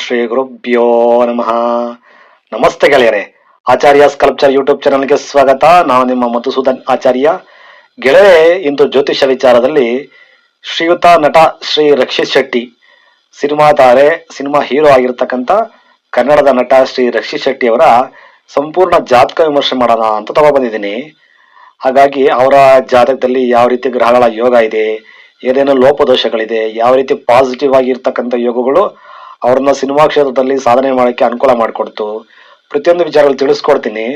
ಶ್ರೀ ಗುರುಭ್ಯೋ ನಮಃ. ನಮಸ್ತೆ ಗೆಳೆಯರೆ. ಆಚಾರ್ಯ ಸ್ಕಲ್ಪ್ಚರ್ ಯೂಟ್ಯೂಬ್ ಚಾನಲ್ಗೆ ಸ್ವಾಗತ. ನಾನು ನಿಮ್ಮ ಮಧುಸೂದನ್ ಆಚಾರ್ಯ. ಗೆಳೆಯರೆ, ಇಂದು ಜ್ಯೋತಿಷ ವಿಚಾರದಲ್ಲಿ ಶ್ರೀಯುತ ನಟ ಶ್ರೀ ರಕ್ಷಿತ್ ಶೆಟ್ಟಿ, ಸಿನಿಮಾ ತಾರೆ, ಸಿನಿಮಾ ಹೀರೋ ಆಗಿರ್ತಕ್ಕಂಥ ಕನ್ನಡದ ನಟ ಶ್ರೀ ರಕ್ಷಿತ್ ಶೆಟ್ಟಿ ಅವರ ಸಂಪೂರ್ಣ ಜಾತಕ ವಿಮರ್ಶೆ ಮಾಡೋಣ ಅಂತ ತಗೊಬಂದಿದ್ದೀನಿ ಹಾಗಾಗಿ ಅವರ ಜಾತಕದಲ್ಲಿ ಯಾವ ರೀತಿ ಗ್ರಹಗಳ ಯೋಗ ಇದೆ, ಏನೇನು ಲೋಪದೋಷಗಳಿದೆ, ಯಾವ ರೀತಿ ಪಾಸಿಟಿವ್ ಆಗಿರ್ತಕ್ಕಂಥ ಯೋಗಗಳು ಅವ್ರನ್ನ ಸಿನಿಮಾ ಕ್ಷೇತ್ರದಲ್ಲಿ ಸಾಧನೆ ಮಾಡೋಕ್ಕೆ ಅನುಕೂಲ ಮಾಡಿಕೊಡ್ತು. ಪ್ರತಿಯೊಂದು ವಿಚಾರಗಳು ತಿಳಿಸ್ಕೊಡ್ತೀನಿ.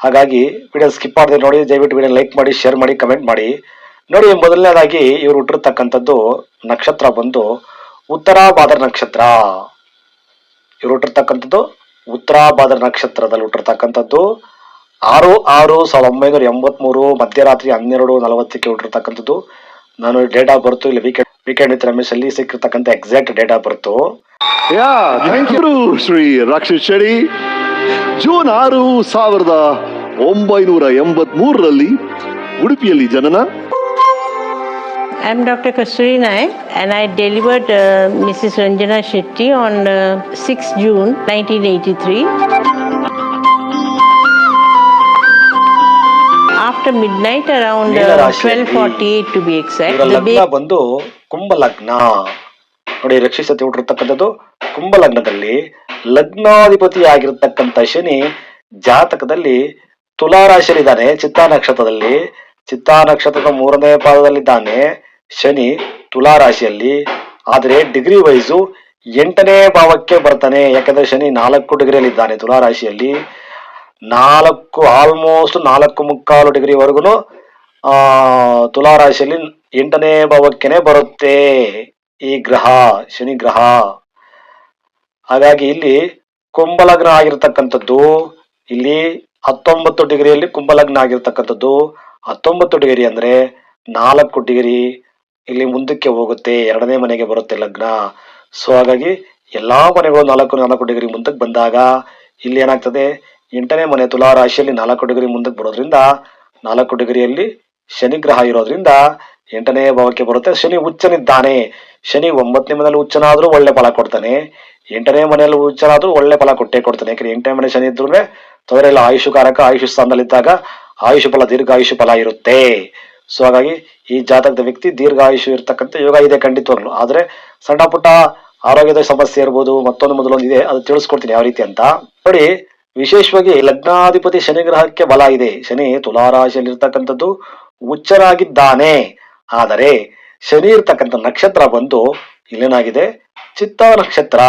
ಹಾಗಾಗಿ ವಿಡಿಯೋ ಸ್ಕಿಪ್ ಮಾಡದೆ ನೋಡಿ, ದಯವಿಟ್ಟು ವಿಡಿಯೋ ಲೈಕ್ ಮಾಡಿ ಶೇರ್ ಮಾಡಿ ಕಮೆಂಟ್ ಮಾಡಿ. ನೋಡಿ, ಮೊದಲನೇದಾಗಿ ಇವರು ಹುಟ್ಟಿರ್ತಕ್ಕಂಥದ್ದು ನಕ್ಷತ್ರ ಬಂದು ಉತ್ತರಾಭಾದ್ರ ನಕ್ಷತ್ರ. ಇವರು ಹುಟ್ಟಿರ್ತಕ್ಕಂಥದ್ದು ಉತ್ತರಾಭಾದ್ರ ನಕ್ಷತ್ರದಲ್ಲಿ ಹುಟ್ಟಿರ್ತಕ್ಕಂಥದ್ದು. ಆರು ಆರು ಸಾವಿರದ ಒಂಬೈನೂರ ಎಂಬತ್ಮೂರು ಮಧ್ಯರಾತ್ರಿ ಹನ್ನೆರಡು ನಲವತ್ತಕ್ಕೆ ಹುಟ್ಟಿರ್ತಕ್ಕಂಥದ್ದು. ನಾನು ಡೇಟ್ ಆಫ್ ಬರ್ತು ಇಲ್ಲಿ ವೀಕೆಂಡ್ ವೀಕೆಂಡ್ ವಿತ್ ರಮೇಶಲ್ಲಿ ಸಿಕ್ಕಿರ್ತಕ್ಕಂಥ exact date of birth yeah thank you Shri Rakshit Shetty June ಆರು ಸಾವಿರದ ಒಂಬೈನೂರ ಎಂಬತ್ ಮೂರರಲ್ಲಿ ಉಡುಪಿಯಲ್ಲಿ ಜನನ. Kasturi Naik and I delivered uh, Mrs. Ranjana Shetty on uh, 6 June 1983. After midnight, around uh, ನೀಲರಾಶಿಯಲ್ಲಿ 12:48 to be exact, ಇವರ the baby ಬಂದು ಕುಂಭ ಲಗ್ನ ನೋಡಿ ರಕ್ಷಿಸತಿ ಹುಟ್ಟಿರ್ತಕ್ಕಂಥದ್ದು ಕುಂಭ ಲಗ್ನದಲ್ಲಿ ಲಗ್ನಾಧಿಪತಿ ಆಗಿರ್ತಕ್ಕಂಥ ಶನಿ ಜಾತಕದಲ್ಲಿ ತುಲಾ ರಾಶಿಯಲ್ಲಿದ್ದಾನೆ ಚಿತ್ತಾ ನಕ್ಷತ್ರದಲ್ಲಿ ಚಿತ್ತಾ ನಕ್ಷತ್ರದ ಮೂರನೇ ಪಾದದಲ್ಲಿದ್ದಾನೆ ಶನಿ ತುಲಾ ರಾಶಿಯಲ್ಲಿ ಆದರೆ ಡಿಗ್ರಿ ವೈಸು ಎಂಟನೇ ಭಾವಕ್ಕೆ ಬರ್ತಾನೆ. ಯಾಕಂದ್ರೆ ಶನಿ ನಾಲ್ಕು ಡಿಗ್ರಿಯಲ್ಲಿದ್ದಾನೆ ತುಲಾ ರಾಶಿಯಲ್ಲಿ ನಾಲ್ಕು ಆಲ್ಮೋಸ್ಟ್ ನಾಲ್ಕು ಮುಕ್ಕಾಲು ಡಿಗ್ರಿವರೆಗೂ, ಆ, ತುಲಾರಾಶಿಯಲ್ಲಿ ಎಂಟನೇ ಭಾವಕ್ಕೆನೆ ಬರುತ್ತೆ. ಈ ಗ್ರಹ, ಶನಿ ಗ್ರಹ. ಹಾಗಾಗಿ ಇಲ್ಲಿ ಕುಂಭಲಗ್ನ ಆಗಿರ್ತಕ್ಕಂಥದ್ದು, ಇಲ್ಲಿ ಹತ್ತೊಂಬತ್ತು ಡಿಗ್ರಿಯಲ್ಲಿ ಕುಂಭಲಗ್ನ ಆಗಿರ್ತಕ್ಕಂಥದ್ದು. ಹತ್ತೊಂಬತ್ತು ಡಿಗ್ರಿ ಅಂದ್ರೆ ನಾಲ್ಕು ಡಿಗ್ರಿ ಇಲ್ಲಿ ಮುಂದಕ್ಕೆ ಹೋಗುತ್ತೆ, ಎರಡನೇ ಮನೆಗೆ ಬರುತ್ತೆ ಲಗ್ನ. ಸೊ ಹಾಗಾಗಿ ಎಲ್ಲಾ ಮನೆಗಳು ನಾಲ್ಕು ನಾಲ್ಕು ಡಿಗ್ರಿ ಮುಂದಕ್ಕೆ ಬಂದಾಗ ಇಲ್ಲಿ ಏನಾಗ್ತದೆ, ಎಂಟನೇ ಮನೆ ತುಲಾ ರಾಶಿಯಲ್ಲಿ ನಾಲ್ಕು ಡಿಗ್ರಿ ಮುಂದಕ್ಕೆ ಬರೋದ್ರಿಂದ ನಾಲ್ಕು ಡಿಗ್ರಿಯಲ್ಲಿ ಶನಿ ಗ್ರಹ ಇರೋದ್ರಿಂದ ಎಂಟನೇ ಭಾವಕ್ಕೆ ಬರುತ್ತೆ. ಶನಿ ಹುಚ್ಚನಿದ್ದಾನೆ. ಶನಿ ಒಂಬತ್ತನೇ ಮನೆಯಲ್ಲಿ ಉಚ್ಚನಾದ್ರೂ ಒಳ್ಳೆ ಫಲ ಕೊಡ್ತಾನೆ. ಎಂಟನೇ ಮನೆಯಲ್ಲಿ ಉಚ್ಚನಾದ್ರೂ ಒಳ್ಳೆ ಫಲ ಕೊಟ್ಟೇ ಕೊಡ್ತಾನೆ. ಯಾಕಂದ್ರೆ ಎಂಟನೇ ಮನೆ ಶನಿ ಇದ್ರೂ ತೊಂದರೆ ಇಲ್ಲ. ಆಯುಷಕಾರಕ ಆಯುಷ್ ಸ್ಥಾನದಲ್ಲಿದ್ದಾಗ ಆಯುಷ ಫಲ, ದೀರ್ಘಾಯುಷು ಫಲ ಇರುತ್ತೆ. ಸೊ ಹಾಗಾಗಿ ಈ ಜಾತಕದ ವ್ಯಕ್ತಿ ದೀರ್ಘಾಯುಷು ಇರ್ತಕ್ಕಂಥ ಯೋಗ ಇದೆ ಖಂಡಿತವಾಗ್ಲು. ಆದ್ರೆ ಸಣ್ಣ ಪುಟ್ಟ ಆರೋಗ್ಯದ ಸಮಸ್ಯೆ ಇರ್ಬೋದು, ಮತ್ತೊಂದು ಮೊದಲೊಂದು ಇದೆ ಅದು ತಿಳಿಸ್ಕೊಡ್ತೀನಿ ಯಾವ ರೀತಿ ಅಂತ. ನೋಡಿ, ವಿಶೇಷವಾಗಿ ಲಗ್ನಾಧಿಪತಿ ಶನಿ ಗ್ರಹಕ್ಕೆ ಬಲ ಇದೆ. ಶನಿ ತುಲಾರಾಶಿಯಲ್ಲಿ ಇರ್ತಕ್ಕಂಥದ್ದು ಉಚ್ಚರಾಗಿದ್ದಾನೆ. ಆದರೆ ಶನಿ ಇರ್ತಕ್ಕಂಥ ನಕ್ಷತ್ರ ಬಂದು ಇಲ್ಲೇನಾಗಿದೆ? ಚಿತ್ತ ನಕ್ಷತ್ರ.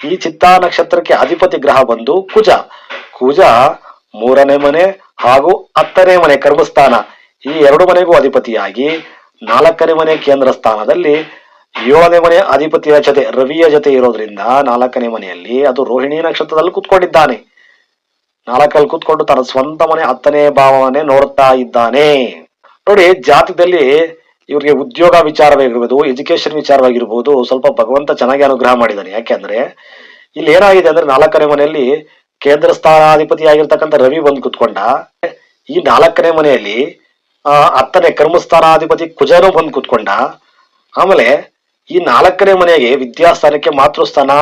ಈ ಚಿತ್ತ ನಕ್ಷತ್ರಕ್ಕೆ ಅಧಿಪತಿ ಗ್ರಹ ಬಂದು ಕುಜ. ಕುಜ ಮೂರನೇ ಮನೆ ಹಾಗೂ ಹತ್ತನೇ ಮನೆ ಕರ್ಮಸ್ಥಾನ. ಈ ಎರಡು ಮನೆಗೂ ಅಧಿಪತಿಯಾಗಿ ನಾಲ್ಕನೇ ಮನೆ ಕೇಂದ್ರ ಸ್ಥಾನದಲ್ಲಿ ಏಳನೇ ಮನೆ ಅಧಿಪತಿಯ ಜೊತೆ, ರವಿಯ ಜೊತೆ ಇರೋದ್ರಿಂದ ನಾಲ್ಕನೇ ಮನೆಯಲ್ಲಿ ಅದು ರೋಹಿಣಿ ನಕ್ಷತ್ರದಲ್ಲಿ ಕೂತ್ಕೊಂಡಿದ್ದಾನೆ. ನಾಲ್ಕಲ್ಲಿ ಕೂತ್ಕೊಂಡು ತನ್ನ ಸ್ವಂತ ಮನೆ ಹತ್ತನೇ ಭಾವನೆ ನೋಡ್ತಾ ಇದ್ದಾನೆ. ನೋಡಿ, ಜಾತಕದಲ್ಲಿ ಇವರಿಗೆ ಉದ್ಯೋಗ ವಿಚಾರವಾಗಿರ್ಬೋದು ಎಜುಕೇಶನ್ ವಿಚಾರವಾಗಿರ್ಬೋದು, ಸ್ವಲ್ಪ ಭಗವಂತ ಚೆನ್ನಾಗಿ ಅನುಗ್ರಹ ಮಾಡಿದ್ದಾನೆ ಯಾಕೆಂದ್ರೆ ಇಲ್ಲಿ ಏನಾಗಿದೆ ಅಂದ್ರೆ ನಾಲ್ಕನೇ ಮನೆಯಲ್ಲಿ ಕೇಂದ್ರ ಸ್ಥಾನಾಧಿಪತಿ ಆಗಿರ್ತಕ್ಕಂಥ ರವಿ ಬಂದು ಕುತ್ಕೊಂಡ. ಈ ನಾಲ್ಕನೇ ಮನೆಯಲ್ಲಿ ಹತ್ತನೇ ಕರ್ಮಸ್ಥಾನಾಧಿಪತಿ ಕುಜನು ಬಂದು ಕುತ್ಕೊಂಡ. ಆಮೇಲೆ ಈ ನಾಲ್ಕನೇ ಮನೆಗೆ ವಿದ್ಯಾಸ್ಥಾನಕ್ಕೆ ಮಾತೃಸ್ಥಾನ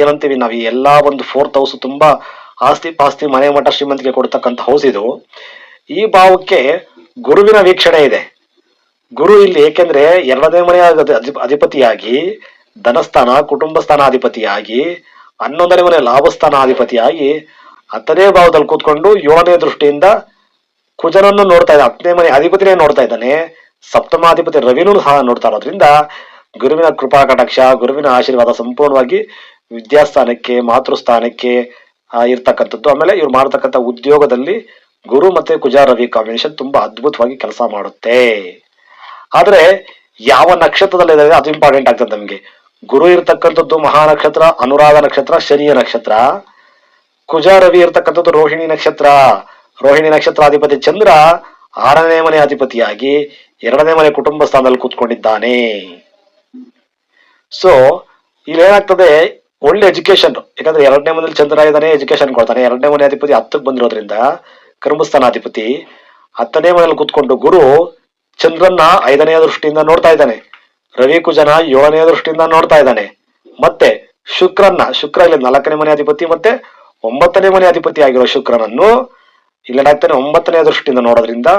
ಏನಂತೀವಿ ನಾವು, ಈ ಎಲ್ಲಾ ಒಂದು ಫೋರ್ತ್ ಹೌಸ್ ತುಂಬಾ ಆಸ್ತಿ ಪಾಸ್ತಿ ಮನೆ ಮಠ ಶ್ರೀಮಂತಿಗೆ ಕೊಡ್ತಕ್ಕಂಥ ಹೌಸ್ ಇದು. ಈ ಭಾವಕ್ಕೆ ಗುರುವಿನ ವೀಕ್ಷಣೆ ಇದೆ. ಗುರು ಇಲ್ಲಿ ಏಕೆಂದ್ರೆ ಎರಡನೇ ಮನೆಯ ಅಧಿ- ಅಧಿ- ಅಧಿಪತಿಯಾಗಿ, ಧನಸ್ಥಾನ ಕುಟುಂಬ ಸ್ಥಾನಾಧಿಪತಿಯಾಗಿ ಹನ್ನೊಂದನೇ ಮನೆ ಲಾಭಸ್ಥಾನಾಧಿಪತಿಯಾಗಿ, ಹತ್ತನೇ ಭಾವದಲ್ಲಿ ಕೂತ್ಕೊಂಡು ಏಳನೇ ದೃಷ್ಟಿಯಿಂದ ಕುಜನನ್ನು ನೋಡ್ತಾ ಇದ್ದಾನೆ. ಹತ್ತನೇ ಮನೆ ಅಧಿಪತಿನೇ ನೋಡ್ತಾ ಇದ್ದಾನೆ. ಸಪ್ತಮಾಧಿಪತಿ ರವಿನೂ ಸಹ ನೋಡ್ತಾ ಇರೋದ್ರಿಂದ ಗುರುವಿನ ಕೃಪಾ ಕಟಾಕ್ಷ, ಗುರುವಿನ ಆಶೀರ್ವಾದ ಸಂಪೂರ್ಣವಾಗಿ ವಿದ್ಯಾಸ್ಥಾನಕ್ಕೆ, ಮಾತೃಸ್ಥಾನಕ್ಕೆ ಇರ್ತಕ್ಕಂಥದ್ದು. ಆಮೇಲೆ ಇವ್ರು ಮಾಡತಕ್ಕಂಥ ಉದ್ಯೋಗದಲ್ಲಿ ಗುರು ಮತ್ತೆ ಕುಜ ರವಿ ಕಾಂಬಿನೇಷನ್ ತುಂಬಾ ಅದ್ಭುತವಾಗಿ ಕೆಲಸ ಮಾಡುತ್ತೆ. ಆದ್ರೆ ಯಾವ ನಕ್ಷತ್ರದಲ್ಲಿ ಇದೆ ಅದು ಇಂಪಾರ್ಟೆಂಟ್ ಆಗ್ತದೆ ನಮ್ಗೆ. ಗುರು ಇರ್ತಕ್ಕಂಥದ್ದು ಮಹಾ ನಕ್ಷತ್ರ, ಅನುರಾಧ ನಕ್ಷತ್ರ, ಶನಿಯ ನಕ್ಷತ್ರ. ಕುಜ ರವಿ ಇರ್ತಕ್ಕಂಥದ್ದು ರೋಹಿಣಿ ನಕ್ಷತ್ರ. ರೋಹಿಣಿ ನಕ್ಷತ್ರಾಧಿಪತಿ ಚಂದ್ರ ಆರನೇ ಮನೆ ಅಧಿಪತಿಯಾಗಿ ಎರಡನೇ ಮನೆ ಕುಟುಂಬ ಸ್ಥಾನದಲ್ಲಿ ಕೂತ್ಕೊಂಡಿದ್ದಾನೆ. ಸೊ ಇಲ್ಲಿ ಏನಾಗ್ತದೆ, ಒಳ್ಳೆ ಎಜುಕೇಶನ್ ಯಾಕಂದ್ರೆ ಎರಡನೇ ಮನೇಲಿ ಚಂದ್ರ ಇದ್ದಾನೆ ಎಜುಕೇಶನ್ ಕೊಡ್ತಾನೆ. ಎರಡನೇ ಮನೆ ಅಧಿಪತಿ ಹತ್ತಕ್ಕೆ ಬಂದಿರೋದ್ರಿಂದ ಕರ್ಮಸ್ಥಾನಾಧಿಪತಿ ಹತ್ತನೇ ಮನೆಯಲ್ಲಿ ಕೂತ್ಕೊಂಡು ಗುರು ಚಂದ್ರನ್ನ ಐದನೆಯ ದೃಷ್ಟಿಯಿಂದ ನೋಡ್ತಾ ಇದ್ದಾನೆ. ರವಿ ಕುಜನ ಏಳನೆಯ ದೃಷ್ಟಿಯಿಂದ ನೋಡ್ತಾ ಇದ್ದಾನೆ. ಮತ್ತೆ ಶುಕ್ರನ್ನ, ಶುಕ್ರ ಇಲ್ಲಿ ನಾಲ್ಕನೇ ಮನೆ ಅಧಿಪತಿ ಮತ್ತೆ ಒಂಬತ್ತನೇ ಮನೆ ಅಧಿಪತಿ ಆಗಿರೋ ಶುಕ್ರನನ್ನು ಇಲ್ಲೇನಾಗ್ತಾನೆ ಒಂಬತ್ತನೆಯ ದೃಷ್ಟಿಯಿಂದ ನೋಡೋದ್ರಿಂದ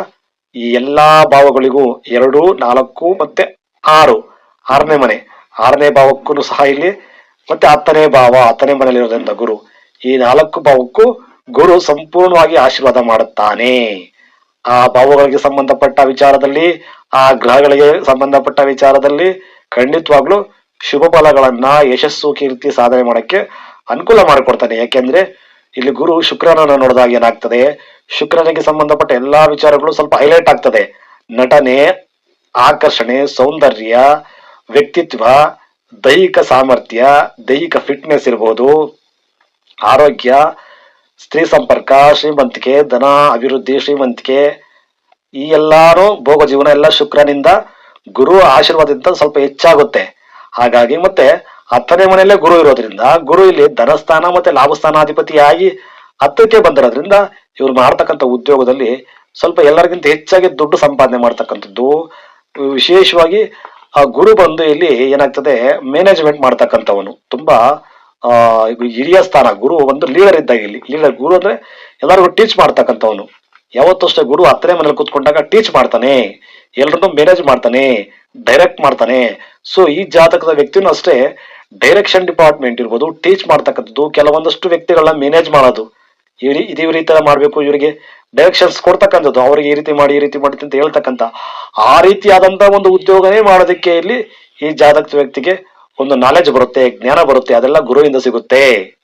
ಈ ಎಲ್ಲಾ ಭಾವಗಳಿಗೂ ಎರಡು, ನಾಲ್ಕು ಮತ್ತೆ ಆರು, ಆರನೇ ಮನೆ. ಆರನೇ ಭಾವಕ್ಕೂ ಸಹ ಇಲ್ಲಿ ಮತ್ತೆ ಹತ್ತನೇ ಭಾವ, ಹತ್ತನೇ ಮನೆಯಲ್ಲಿರೋದ್ರಿಂದ ಗುರು ಈ ನಾಲ್ಕು ಭಾವಕ್ಕೂ ಗುರು ಸಂಪೂರ್ಣವಾಗಿ ಆಶೀರ್ವಾದ ಮಾಡುತ್ತಾನೆ. ಆ ಭಾವಗಳಿಗೆ ಸಂಬಂಧಪಟ್ಟ ವಿಚಾರದಲ್ಲಿ, ಆ ಗ್ರಹಗಳಿಗೆ ಸಂಬಂಧಪಟ್ಟ ವಿಚಾರದಲ್ಲಿ ಖಂಡಿತವಾಗ್ಲೂ ಶುಭ ಫಲಗಳನ್ನ, ಯಶಸ್ಸು, ಕೀರ್ತಿ, ಸಾಧನೆ ಮಾಡಕ್ಕೆ ಅನುಕೂಲ ಮಾಡಿಕೊಡ್ತಾನೆ. ಯಾಕೆಂದ್ರೆ ಇಲ್ಲಿ ಗುರು ಶುಕ್ರನನ್ನ ನೋಡಿದಾಗ ಏನಾಗ್ತದೆ? ಶುಕ್ರನಿಗೆ ಸಂಬಂಧಪಟ್ಟ ಎಲ್ಲಾ ವಿಚಾರಗಳು ಸ್ವಲ್ಪ ಹೈಲೈಟ್ ಆಗ್ತದೆ. ನಟನೆ, ಆಕರ್ಷಣೆ, ಸೌಂದರ್ಯ, ವ್ಯಕ್ತಿತ್ವ, ದೈಹಿಕ ಸಾಮರ್ಥ್ಯ, ದೈಹಿಕ ಫಿಟ್ನೆಸ್ ಇರ್ಬೋದು, ಆರೋಗ್ಯ ಸ್ತ್ರೀ ಸಂಪರ್ಕ, ಶ್ರೀಮಂತಿಕೆ, ಧನ, ಅಭಿವೃದ್ಧಿ, ಶ್ರೀಮಂತಿಕೆ, ಈ ಎಲ್ಲಾನು ಭೋಗ ಜೀವನ ಎಲ್ಲ ಶುಕ್ರನಿಂದ ಗುರು ಆಶೀರ್ವಾದದಿಂದ ಸ್ವಲ್ಪ ಹೆಚ್ಚಾಗುತ್ತೆ. ಹಾಗಾಗಿ ಮತ್ತೆ ಹತ್ತನೇ ಮನೆಯಲ್ಲೇ ಗುರು ಇರೋದ್ರಿಂದ, ಗುರು ಇಲ್ಲಿ ಧನಸ್ಥಾನ ಮತ್ತೆ ಲಾಭಸ್ಥಾನಾಧಿಪತಿಯಾಗಿ ಹತ್ತಕ್ಕೆ ಬಂದಿರೋದ್ರಿಂದ ಇವ್ರು ಮಾಡ್ತಕ್ಕಂಥ ಉದ್ಯೋಗದಲ್ಲಿ ಸ್ವಲ್ಪ ಎಲ್ಲರಿಗಿಂತ ಹೆಚ್ಚಾಗಿ ದುಡ್ಡು ಸಂಪಾದನೆ ಮಾಡ್ತಕ್ಕಂಥದ್ದು. ವಿಶೇಷವಾಗಿ ಆ ಗುರು ಬಂದು ಇಲ್ಲಿ ಏನಾಗ್ತದೆ ಮ್ಯಾನೇಜ್ಮೆಂಟ್ ಮಾಡ್ತಕ್ಕಂಥವನು. ತುಂಬಾ ಹಿರಿಯ ಸ್ಥಾನ, ಗುರು ಒಂದು ಲೀಡರ್ ಇದ್ದಾಗ ಇಲ್ಲಿ. ಲೀಡರ್ ಗುರು ಅಂದ್ರೆ ಎಲ್ಲರಿಗೂ ಟೀಚ್ ಮಾಡ್ತಕ್ಕಂಥವನು. ಯಾವತ್ತೂ ಅಷ್ಟೇ ಗುರು ಹತ್ತನೇ ಮನೇಲಿ ಕೂತ್ಕೊಂಡಾಗ ಟೀಚ್ ಮಾಡ್ತಾನೆ ಎಲ್ಲರನ್ನೂ ಮ್ಯಾನೇಜ್ ಮಾಡ್ತಾನೆ ಡೈರೆಕ್ಟ್ ಮಾಡ್ತಾನೆ. ಸೊ ಈ ಜಾತಕದ ವ್ಯಕ್ತಿನೂ ಅಷ್ಟೇ ಡೈರೆಕ್ಷನ್ ಡಿಪಾರ್ಟ್ಮೆಂಟ್ ಇರ್ಬೋದು ಟೀಚ್ ಮಾಡ್ತಕ್ಕಂಥದ್ದು, ಕೆಲವೊಂದಷ್ಟು ವ್ಯಕ್ತಿಗಳನ್ನ ಮ್ಯಾನೇಜ್ ಮಾಡೋದು. ಇವ್ರಿ ಇದೇ ರೀತಿ ಮಾಡ್ಬೇಕು, ಇವರಿಗೆ ಡೈರೆಕ್ಷನ್ಸ್ ಕೊಡ್ತಕ್ಕಂಥದ್ದು, ಅವ್ರಿಗೆ ಈ ರೀತಿ ಮಾಡಿ, ಈ ರೀತಿ ಮಾಡಿ ಅಂತ ಹೇಳ್ತಕ್ಕಂಥ ಆ ರೀತಿಯಾದಂತ ಒಂದು ಉದ್ಯೋಗನೇ ಮಾಡೋದಕ್ಕೆ ಇಲ್ಲಿ ಈ ಜಾತಕದ ವ್ಯಕ್ತಿಗೆ ಒಂದು ನಾಲೆಜ್ ಬರುತ್ತೆ, ಜ್ಞಾನ ಬರುತ್ತೆ, ಅದೆಲ್ಲ ಗುರುವಿಂದ ಸಿಗುತ್ತೆ.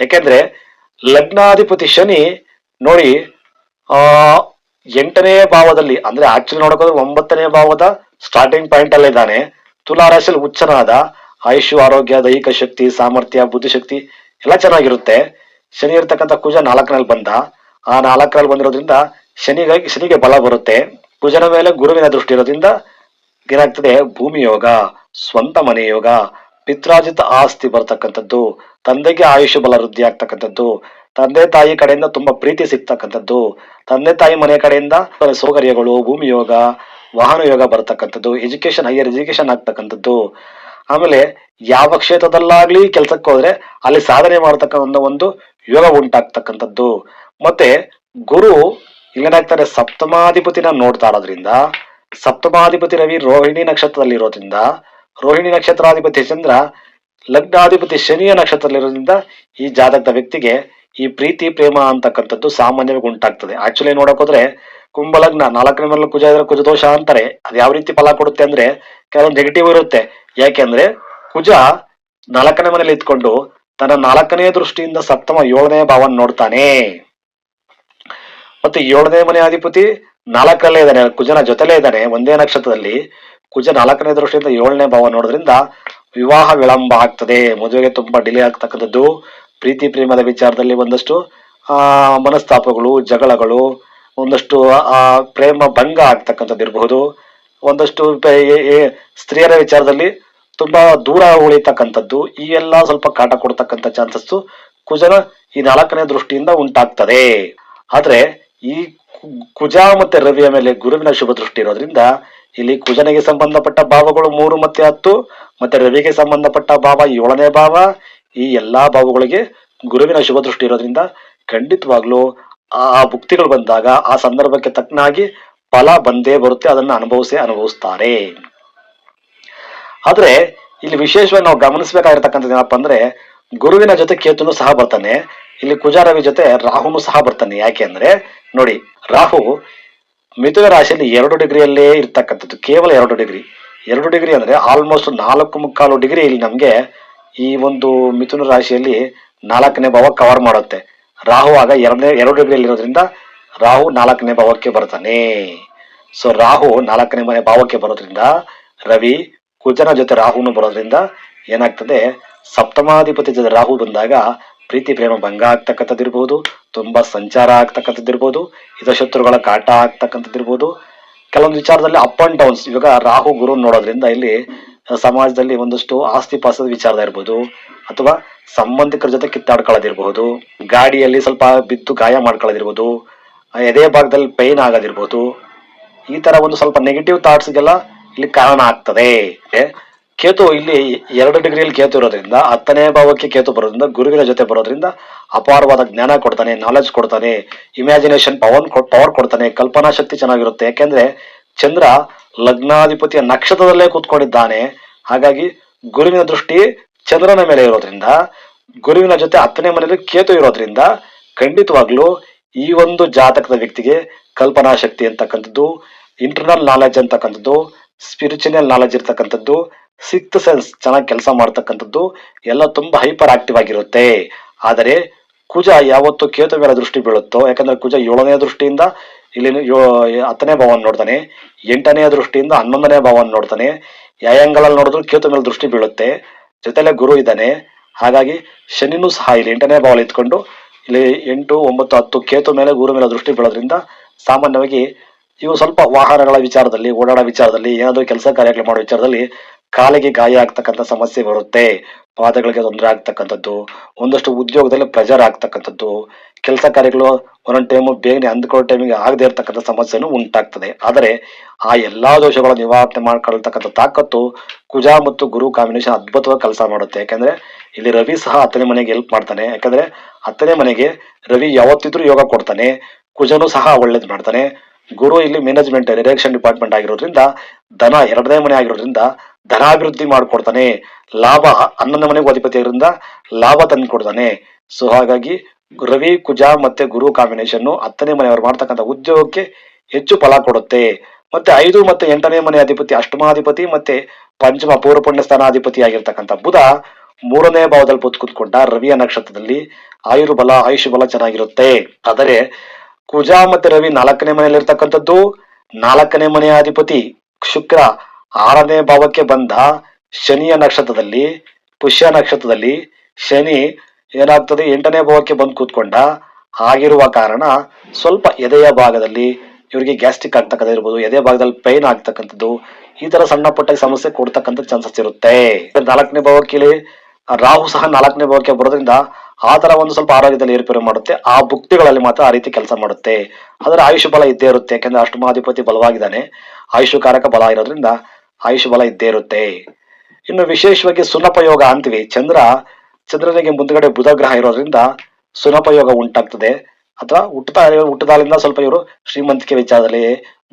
ಯಾಕೆಂದ್ರೆ ಲಗ್ನಾಧಿಪತಿ ಶನಿ ನೋಡಿ, ಆ, ಎಂಟನೇ ಭಾವದಲ್ಲಿ, ಅಂದ್ರೆ ಆಕ್ಚುಲಿ ನೋಡೋಕೋದ್ರೆ ಒಂಬತ್ತನೇ ಭಾವದ ಸ್ಟಾರ್ಟಿಂಗ್ ಪಾಯಿಂಟ್ ಅಲ್ಲೇ ಇದ್ದಾನೆ. ತುಲಾ ರಾಶಿಯಲ್ಲಿ ಉಚ್ಚನಾದ ಆಯುಷು, ಆರೋಗ್ಯ, ದೈಹಿಕ ಶಕ್ತಿ, ಸಾಮರ್ಥ್ಯ, ಬುದ್ಧಿಶಕ್ತಿ ಎಲ್ಲ ಚೆನ್ನಾಗಿರುತ್ತೆ. ಶನಿ ಇರ್ತಕ್ಕಂಥ ಕುಜ ನಾಲ್ಕನಲ್ಲಿ ಬಂದ. ಆ ನಾಲ್ಕರಲ್ಲಿ ಬಂದಿರೋದ್ರಿಂದ ಶನಿಗಾಗಿ, ಶನಿಗೆ ಬಲ ಬರುತ್ತೆ. ಕುಜನ ಮೇಲೆ ಗುರುವಿನ ದೃಷ್ಟಿ ಇರೋದ್ರಿಂದ ಏನಾಗ್ತದೆ? ಭೂಮಿ ಯೋಗ, ಸ್ವಂತ ಮನೆ ಯೋಗ ಪಿತ್ರಾಜಿತ ಆಸ್ತಿ ಬರ್ತಕ್ಕಂಥದ್ದು, ತಂದೆಗೆ ಆಯುಷ್ಯ ಬಲ ವೃದ್ಧಿ ಆಗ್ತಕ್ಕಂಥದ್ದು, ತಂದೆ ತಾಯಿ ಕಡೆಯಿಂದ ತುಂಬಾ ಪ್ರೀತಿ ಸಿಗ್ತಕ್ಕಂಥದ್ದು, ತಂದೆ ತಾಯಿ ಮನೆ ಕಡೆಯಿಂದ ಸೌಕರ್ಯಗಳು, ಭೂಮಿ ಯೋಗ, ವಾಹನ ಯೋಗ ಬರ್ತಕ್ಕಂಥದ್ದು ಎಜುಕೇಶನ್ ಹೈಯರ್ ಎಜುಕೇಶನ್ ಆಗ್ತಕ್ಕಂಥದ್ದು. ಆಮೇಲೆ ಯಾವ ಕ್ಷೇತ್ರದಲ್ಲಾಗ್ಲಿ ಕೆಲಸಕ್ಕೆ ಹೋದ್ರೆ ಅಲ್ಲಿ ಸಾಧನೆ ಮಾಡತಕ್ಕಂಥ ಒಂದು ಯೋಗ ಉಂಟಾಗ್ತಕ್ಕಂಥದ್ದು. ಮತ್ತೆ ಗುರು ಇಲ್ಲೇನಾಗ್ತಾರೆ, ಸಪ್ತಮಾಧಿಪತಿನ ನೋಡ್ತಾ ಇರೋದ್ರಿಂದ ಸಪ್ತಮಾಧಿಪತಿ ರವಿ ರೋಹಿಣಿ ನಕ್ಷತ್ರದಲ್ಲಿ ಇರೋದ್ರಿಂದ ರೋಹಿಣಿ ನಕ್ಷತ್ರಾಧಿಪತಿ ಚಂದ್ರ, ಲಗ್ನಾಧಿಪತಿ ಶನಿಯ ನಕ್ಷತ್ರದಲ್ಲಿರೋದ್ರಿಂದ ಈ ಜಾತಕದ ವ್ಯಕ್ತಿಗೆ ಈ ಪ್ರೀತಿ, ಪ್ರೇಮ ಅಂತಕ್ಕಂಥದ್ದು ಸಾಮಾನ್ಯವಾಗಿ ಉಂಟಾಗ್ತದೆ. ಆಕ್ಚುಲಿ ನೋಡಕ್ ಹೋದ್ರೆ ಕುಂಭಲಗ್ನ, ನಾಲ್ಕನೇ ಮನೆಯಲ್ಲಿ ಕುಜ ಇದ್ರೆ ಕುಜದೋಷ ಅಂತಾರೆ. ಅದು ಯಾವ ರೀತಿ ಫಲ ಕೊಡುತ್ತೆ ಅಂದ್ರೆ ಕೆಲವೊಂದು ನೆಗೆಟಿವ್ ಇರುತ್ತೆ. ಯಾಕೆಂದ್ರೆ ಕುಜ ನಾಲ್ಕನೇ ಮನೆಯಲ್ಲಿ ಇದ್ಕೊಂಡು ತನ್ನ ನಾಲ್ಕನೇ ದೃಷ್ಟಿಯಿಂದ ಸಪ್ತಮ, ಏಳನೇ ಭಾವನ ನೋಡ್ತಾನೆ. ಮತ್ತೆ ಏಳನೇ ಮನೆ ಅಧಿಪತಿ ನಾಲ್ಕರಲ್ಲೇ ಇದ್ದಾನೆ, ಕುಜನ ಜೊತೆಲೇ ಇದ್ದಾನೆ. ಒಂದೇ ನಕ್ಷತ್ರದಲ್ಲಿ ಕುಜ ನಾಲ್ಕನೇ ದೃಷ್ಟಿಯಿಂದ ಏಳನೇ ಭಾವ ನೋಡೋದ್ರಿಂದ ವಿವಾಹ ವಿಳಂಬ ಆಗ್ತದೆ. ಮದುವೆಗೆ ತುಂಬಾ ಡಿಲೇ ಆಗ್ತಕ್ಕಂಥದ್ದು. ಪ್ರೀತಿ ಪ್ರೇಮದ ವಿಚಾರದಲ್ಲಿ ಒಂದಷ್ಟು ಮನಸ್ತಾಪಗಳು, ಜಗಳಗಳು, ಒಂದಷ್ಟು, ಆ, ಪ್ರೇಮ ಭಂಗ ಆಗ್ತಕ್ಕಂಥದ್ದು ಇರಬಹುದು. ಒಂದಷ್ಟು ಸ್ತ್ರೀಯರ ವಿಚಾರದಲ್ಲಿ ತುಂಬಾ ದೂರ ಉಳಿತಕ್ಕಂಥದ್ದು. ಈ ಎಲ್ಲ ಸ್ವಲ್ಪ ಕಾಟ ಕೊಡ್ತಕ್ಕಂಥ ಚಾನ್ಸಸ್ ಕುಜನ ಈ ನಾಲ್ಕನೇ ದೃಷ್ಟಿಯಿಂದ ಉಂಟಾಗ್ತದೆ. ಆದ್ರೆ ಈ ಕುಜ ಮತ್ತೆ ರವಿಯ ಮೇಲೆ ಗುರುವಿನ ಶುಭ ದೃಷ್ಟಿ ಇರೋದ್ರಿಂದ ಇಲ್ಲಿ ಕುಜನಿಗೆ ಸಂಬಂಧಪಟ್ಟ ಭಾವಗಳು ಮೂರು ಮತ್ತೆ ಹತ್ತು, ಮತ್ತೆ ರವಿಗೆ ಸಂಬಂಧಪಟ್ಟ ಭಾವ ಏಳನೇ ಭಾವ. ಈ ಎಲ್ಲಾ ಭಾವಗಳಿಗೆ ಗುರುವಿನ ಶುಭ ದೃಷ್ಟಿ ಇರೋದ್ರಿಂದ ಖಂಡಿತವಾಗ್ಲೂ ಆ ಭುಕ್ತಿಗಳು ಬಂದಾಗ ಆ ಸಂದರ್ಭಕ್ಕೆ ತಕ್ಕನಾಗಿ ಫಲ ಬಂದೇ ಬರುತ್ತೆ, ಅದನ್ನ ಅನುಭವಿಸಿ ಅನುಭವಿಸ್ತಾರೆ. ಆದ್ರೆ ಇಲ್ಲಿ ವಿಶೇಷವಾಗಿ ನಾವು ಗಮನಿಸಬೇಕಾಗಿರ್ತಕ್ಕಂಥದ್ದು ಏನಪ್ಪ ಅಂದ್ರೆ ಗುರುವಿನ ಜೊತೆ ಕೇತುನು ಸಹ ಬರ್ತಾನೆ. ಇಲ್ಲಿ ಕುಜಾರವಿ ಜೊತೆ ರಾಹುನು ಸಹ ಬರ್ತಾನೆ. ಯಾಕೆ ಅಂದ್ರೆ ನೋಡಿ, ರಾಹು ಮಿಥುನ ರಾಶಿಯಲ್ಲಿ ಎರಡು ಡಿಗ್ರಿಯಲ್ಲೇ ಇರ್ತಕ್ಕಂಥದ್ದು, ಕೇವಲ ಎರಡು ಡಿಗ್ರಿ. ಎರಡು ಡಿಗ್ರಿ ಅಂದ್ರೆ ಆಲ್ಮೋಸ್ಟ್ ನಾಲ್ಕು ಮುಕ್ಕಾಲು ಡಿಗ್ರಿ ಇಲ್ಲಿ ನಮ್ಗೆ ಈ ಒಂದು ಮಿಥುನ ರಾಶಿಯಲ್ಲಿ ನಾಲ್ಕನೇ ಭಾವ ಕವರ್ ಮಾಡುತ್ತೆ. ರಾಹು ಆಗ ಎರಡನೇ, ಎರಡು ಡಿಗ್ರಿಯಲ್ಲಿ ಇರೋದ್ರಿಂದ ರಾಹು ನಾಲ್ಕನೇ ಭಾವಕ್ಕೆ ಬರ್ತಾನೆ. ಸೊ ರಾಹು ನಾಲ್ಕನೇ ಮನೆ ಭಾವಕ್ಕೆ ಬರೋದ್ರಿಂದ ರವಿ ಕುಜನ ಜೊತೆ ರಾಹುನು ಬರೋದ್ರಿಂದ ಏನಾಗ್ತದೆ ಸಪ್ತಮಾಧಿಪತಿ ಜೊತೆ ರಾಹು ಬಂದಾಗ ಪ್ರೀತಿ, ಪ್ರೇಮ ಭಂಗ ಆಗ್ತಕ್ಕಂಥದ್ದಿರ್ಬೋದು, ತುಂಬಾ ಸಂಚಾರ ಆಗ್ತಕ್ಕಂಥದ್ದಿರ್ಬೋದು ಇರ್ಬೋದು ಶತ್ರುಗಳ ಕಾಟ ಆಗ್ತಕ್ಕಂಥದ್ದಿರ್ಬೋದು. ಕೆಲವೊಂದು ವಿಚಾರದಲ್ಲಿ ಅಪ್ ಅಂಡ್ ಡೌನ್ಸ್ ಇವಾಗ ರಾಹು, ಗುರು ನೋಡೋದ್ರಿಂದ ಇಲ್ಲಿ ಸಮಾಜದಲ್ಲಿ ಒಂದಷ್ಟು ಆಸ್ತಿ ಪಾಸದ ವಿಚಾರದ ಇರ್ಬೋದು, ಅಥವಾ ಸಂಬಂಧಿಕರ ಜೊತೆ ಕಿತ್ತಾಡ್ಕೊಳ್ಳೋದಿರ್ಬಹುದು ಗಾಡಿಯಲ್ಲಿ ಸ್ವಲ್ಪ ಬಿದ್ದು ಗಾಯ ಮಾಡ್ಕೊಳ್ಳೋದಿರ್ಬೋದು ಎದೆ ಭಾಗದಲ್ಲಿ ಪೈನ್ ಆಗೋದಿರ್ಬೋದು. ಈ ತರ ಒಂದು ಸ್ವಲ್ಪ ನೆಗೆಟಿವ್ ಥಾಟ್ಸ್ಗೆಲ್ಲ ಇಲ್ಲಿ ಕಾರಣ ಆಗ್ತದೆ. ಕೇತು ಇಲ್ಲಿ ಎರಡು ಡಿಗ್ರಿಯಲ್ಲಿ ಕೇತು ಇರೋದ್ರಿಂದ, ಹತ್ತನೇ ಭಾವಕ್ಕೆ ಕೇತು ಬರೋದ್ರಿಂದ, ಗುರುವಿನ ಜೊತೆ ಬರೋದ್ರಿಂದ ಅಪಾರವಾದ ಜ್ಞಾನ ಕೊಡ್ತಾನೆ ನಾಲೆಜ್ ಕೊಡ್ತಾನೆ ಇಮ್ಯಾಜಿನೇಷನ್ ಪವರ್ ಪವರ್ ಕೊಡ್ತಾನೆ, ಕಲ್ಪನಾ ಶಕ್ತಿ ಚೆನ್ನಾಗಿರುತ್ತೆ. ಯಾಕೆಂದ್ರೆ ಚಂದ್ರ ಲಗ್ನಾಧಿಪತಿಯ ನಕ್ಷತ್ರದಲ್ಲೇ ಕೂತ್ಕೊಂಡಿದ್ದಾನೆ. ಹಾಗಾಗಿ ಗುರುವಿನ ದೃಷ್ಟಿ ಚಂದ್ರನ ಮೇಲೆ ಇರೋದ್ರಿಂದ, ಗುರುವಿನ ಜೊತೆ ಹತ್ತನೇ ಮನೆಯಲ್ಲಿ ಕೇತು ಇರೋದ್ರಿಂದ ಖಂಡಿತವಾಗ್ಲೂ ಈ ಒಂದು ಜಾತಕದ ವ್ಯಕ್ತಿಗೆ ಕಲ್ಪನಾ ಶಕ್ತಿ ಅಂತಕ್ಕಂಥದ್ದು ಇಂಟರ್ನಲ್ ನಾಲೆಜ್ ಅಂತಕ್ಕಂಥದ್ದು ಸ್ಪಿರಿಚುವಲ್ ನಾಲೆಜ್ ಇರ್ತಕ್ಕಂಥದ್ದು ಸಿಕ್ತ್ ಸೆನ್ಸ್ ಚೆನ್ನಾಗಿ ಕೆಲಸ ಮಾಡ್ತಕ್ಕಂಥದ್ದು ಎಲ್ಲ ತುಂಬಾ ಹೈಪರ್ ಆಕ್ಟಿವ್ ಆಗಿರುತ್ತೆ. ಆದರೆ ಕುಜ ಯಾವತ್ತು ಕೇತು ದೃಷ್ಟಿ ಬೀಳುತ್ತೋ, ಯಾಕಂದ್ರೆ ಕುಜ ಏಳನೇ ದೃಷ್ಟಿಯಿಂದ ಇಲ್ಲಿ ಹತ್ತನೇ ಭಾವನ ನೋಡ್ತಾನೆ, ಎಂಟನೇ ದೃಷ್ಟಿಯಿಂದ ಹನ್ನೊಂದನೇ ಭಾವನ ನೋಡ್ತಾನೆ, ಯಾಯಾಂಗಲಲ್ಲಿ ನೋಡಿದ್ರು ಕೇತು ಮೇಲೆ ದೃಷ್ಟಿ ಬೀಳುತ್ತೆ. ಜೊತೆಲೆ ಗುರು ಇದ್ದಾನೆ, ಹಾಗಾಗಿ ಶನಿನೂ ಸಹ ಇಲ್ಲಿ ಎಂಟನೇ ಭಾವಲ್ಲಿ ಇತ್ಕೊಂಡು ಇಲ್ಲಿ ಎಂಟು, ಒಂಬತ್ತು, ಹತ್ತು ಕೇತು ಮೇಲೆ ಗುರು ಮೇಲೆ ದೃಷ್ಟಿ ಬೀಳೋದ್ರಿಂದ ಸಾಮಾನ್ಯವಾಗಿ ಇವು ಸ್ವಲ್ಪ ವಾಹನಗಳ ವಿಚಾರದಲ್ಲಿ, ಓಡಾಡೋ ವಿಚಾರದಲ್ಲಿ, ಏನಾದರೂ ಕೆಲಸ ಕಾರ್ಯಗಳು ಮಾಡೋ ವಿಚಾರದಲ್ಲಿ ಕಾಲಿಗೆ ಗಾಯ ಆಗ್ತಕ್ಕಂಥ ಸಮಸ್ಯೆ ಬರುತ್ತೆ, ಪಾದಗಳಿಗೆ ತೊಂದರೆ ಆಗ್ತಕ್ಕಂಥದ್ದು, ಒಂದಷ್ಟು ಉದ್ಯೋಗದಲ್ಲಿ ಪ್ರೆಜರ್ ಆಗ್ತಕ್ಕಂಥದ್ದು, ಕೆಲಸ ಕಾರ್ಯಗಳು ಒಂದೊಂದು ಟೈಮು ಬೇಗನೆ ಅಂದ್ಕೊಳ್ಳೋ ಟೈಮಿಗೆ ಆಗದೆ ಇರತಕ್ಕಂಥ ಸಮಸ್ಯೆನೂ ಉಂಟಾಗ್ತದೆ. ಆದರೆ ಆ ಎಲ್ಲಾ ದೋಷಗಳ ನಿವಾರಣೆ ಮಾಡ್ಕೊಳ್ತಕ್ಕಂಥ ತಾಕತ್ತು ಕುಜ ಮತ್ತು ಗುರು ಕಾಂಬಿನೇಷನ್ ಅದ್ಭುತವಾಗಿ ಕೆಲಸ ಮಾಡುತ್ತೆ. ಯಾಕಂದ್ರೆ ಇಲ್ಲಿ ರವಿ ಸಹ ಹತ್ತನೇ ಮನೆಗೆ ಹೆಲ್ಪ್ ಮಾಡ್ತಾನೆ. ಯಾಕಂದ್ರೆ ಹತ್ತನೇ ಮನೆಗೆ ರವಿ ಯಾವತ್ತಿದ್ರೂ ಯೋಗ ಕೊಡ್ತಾನೆ, ಕುಜನು ಸಹ ಒಳ್ಳೇದು ಮಾಡ್ತಾನೆ. ಗುರು ಇಲ್ಲಿ ಮ್ಯಾನೇಜ್ಮೆಂಟ್ ಡೈರೆಕ್ಷನ್ ಡಿಪಾರ್ಟ್ಮೆಂಟ್ ಆಗಿರೋದ್ರಿಂದ, ಧನ ಎರಡನೇ ಮನೆ ಆಗಿರೋದ್ರಿಂದ ಧನಾಭಿವೃದ್ಧಿ ಮಾಡಿಕೊಡ್ತಾನೆ. ಲಾಭ ಹನ್ನೊಂದನೇ ಮನೆಗೂ ಅಧಿಪತಿ ಆಗಿರೋದ್ರಿಂದ ಲಾಭ ತಂದು ಕೊಡ್ತಾನೆ ಸೊ ಹಾಗಾಗಿ ರವಿ, ಕುಜ ಮತ್ತೆ ಗುರು ಕಾಂಬಿನೇಷನ್ ಹತ್ತನೇ ಮನೆಯವರು ಮಾಡ್ತಕ್ಕಂಥ ಉದ್ಯೋಗಕ್ಕೆ ಹೆಚ್ಚು ಫಲ ಕೊಡುತ್ತೆ. ಮತ್ತೆ ಐದು ಮತ್ತೆ ಎಂಟನೇ ಮನೆ ಅಧಿಪತಿ, ಅಷ್ಟಮಾಧಿಪತಿ ಮತ್ತೆ ಪಂಚಮ ಪೂರ್ವ ಪುಣ್ಯ ಸ್ಥಾನಾಧಿಪತಿ ಆಗಿರ್ತಕ್ಕಂಥ ಬುಧ ಮೂರನೇ ಭಾವದಲ್ಲಿ ಕೂತ್ಕೊಂಡ ರವಿಯ ನಕ್ಷತ್ರದಲ್ಲಿ ಆಯುರ್ಬಲ ಆಯುಷ್ ಬಲ ಚೆನ್ನಾಗಿರುತ್ತೆ. ಆದರೆ ಕುಜ ಮತ್ತೆ ರವಿ ನಾಲ್ಕನೇ ಮನೆಯಲ್ಲಿ ಇರ್ತಕ್ಕಂಥದ್ದು ನಾಲ್ಕನೇ ಮನೆಯ ಅಧಿಪತಿ ಶುಕ್ರ ಆರನೇ ಭಾವಕ್ಕೆ ಬಂದ ಶನಿಯ ನಕ್ಷತ್ರದಲ್ಲಿ, ಪುಷ್ಯ ನಕ್ಷತ್ರದಲ್ಲಿ ಶನಿ ಏನಾಗ್ತದೆ, ಎಂಟನೇ ಭಾವಕ್ಕೆ ಬಂದು ಕೂತ್ಕೊಂಡ. ಆಗಿರುವ ಕಾರಣ ಸ್ವಲ್ಪ ಎದೆಯ ಭಾಗದಲ್ಲಿ ಇವರಿಗೆ ಗ್ಯಾಸ್ಟ್ರಿಕ್ ಆಗ್ತಕ್ಕಂಥ ಇರ್ಬೋದು ಎದೆ ಭಾಗದಲ್ಲಿ ಪೈನ್ ಆಗ್ತಕ್ಕಂಥದ್ದು, ಈ ತರ ಸಣ್ಣ ಪುಟ್ಟ ಸಮಸ್ಯೆ ಕೊಡ್ತಕ್ಕಂಥ ಚಾನ್ಸಸ್ ಇರುತ್ತೆ. ನಾಲ್ಕನೇ ಭಾವಕ್ಕೆ ರಾಹು ಸಹ ನಾಲ್ಕನೇ ಭಾವಕ್ಕೆ ಬರೋದ್ರಿಂದ ಆ ತರ ಒಂದು ಸ್ವಲ್ಪ ಆರೋಗ್ಯದಲ್ಲಿ ಏರ್ಪೇರು ಮಾಡುತ್ತೆ. ಆ ಭುಕ್ತಿಗಳಲ್ಲಿ ಮಾತ್ರ ಆ ರೀತಿ ಕೆಲಸ ಮಾಡುತ್ತೆ. ಅದರ ಆಯುಷ್ ಬಲ ಇದ್ದೇ ಇರುತ್ತೆ. ಯಾಕಂದ್ರೆ ಅಷ್ಟಮಾಧಿಪತಿ ಬಲವಾಗಿದ್ದಾನೆ. ಆಯುಷ್ ಕಾರಕ ಬಲ ಇರೋದ್ರಿಂದ ಆಯುಷ್ ಬಲ ಇದ್ದೇ ಇರುತ್ತೆ. ಇನ್ನು ವಿಶೇಷವಾಗಿ ಸುನಪಯೋಗ ಅಂತೀವಿ. ಚಂದ್ರ, ಚಂದ್ರನಿಗೆ ಮುಂದ್ಗಡೆ ಬುಧ ಗ್ರಹ ಇರೋದ್ರಿಂದ ಸುನಪಯೋಗ ಉಂಟಾಗ್ತದೆ. ಅಥವಾ ಹುಟ್ಟದ ಹುಟ್ಟದಾಲಿಂದ ಸ್ವಲ್ಪ ಇವರು ಶ್ರೀಮಂತಿಕೆ ವಿಚಾರದಲ್ಲಿ,